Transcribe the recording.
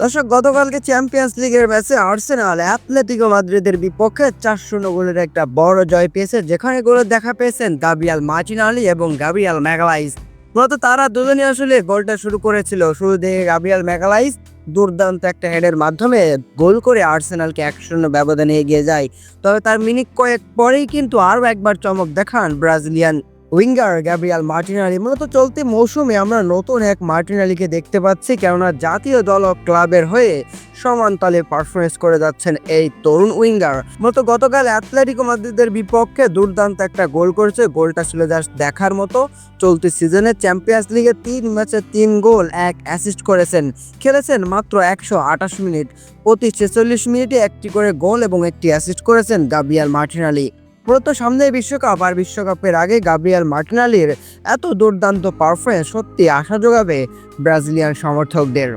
দর্শক, গতকালকে চ্যাম্পিয়ন্স লিগের ম্যাচে আর্সেনাল অ্যাথলেটিকো মাদ্রিদের বিপক্ষে চার শূন্য গোলের একটা বড় জয় পেয়েছে, যেখানে গোলের দেখা পেয়েছেন গাবিয়াল মার্টিনালি এবং গাবিয়াল ম্যাগালাইস মূলত তারা দুজনই আসলে গোলটা শুরু করেছিল। শুরু থেকে গাবিয়াল ম্যাগালাইস দুর্দান্ত একটা হেডের মাধ্যমে গোল করে আর্সেনালকে এক শূন্য ব্যবধানে এগিয়ে যায়। তবে তার মিনিট কয়েক পরেই কিন্তু আরও একবার চমক দেখান ব্রাজিলিয়ান উইঙ্গার গ্যাব্রিয়াল মার্টিনালি। মূলত চলতি মৌসুমে আমরা নতুন এক মার্টিনালিকে দেখতে পাচ্ছি, কেননা জাতীয় দল ও ক্লাবের হয়ে সমান তালে পারফরমেন্স করে যাচ্ছেন এই তরুণ উইঙ্গার। মূলত গতকাল অ্যাথলেটিকো মাদ্রিদের বিপক্ষে দুর্দান্ত একটা গোল করেছে। গোলটা ছিল জাস্ট দেখার মতো। চলতি সিজনে চ্যাম্পিয়ন্স লিগে তিন ম্যাচে তিন গোল, এক অ্যাসিস্ট করেছেন। খেলেছেন মাত্র একশো আঠাশ মিনিট। প্রতি ছেচল্লিশ মিনিটে একটি করে গোল এবং একটি অ্যাসিস্ট করেছেন গাব্রিয়াল মার্টিনালি। মূলত সামনে বিশ্বকাপ আর বিশ্বকাপের আগে গাব্রিয়াল মার্টিনালির এত দুর্দান্ত পারফরমেন্স সত্যি আশা যোগাবে ব্রাজিলিয়ান সমর্থকদের।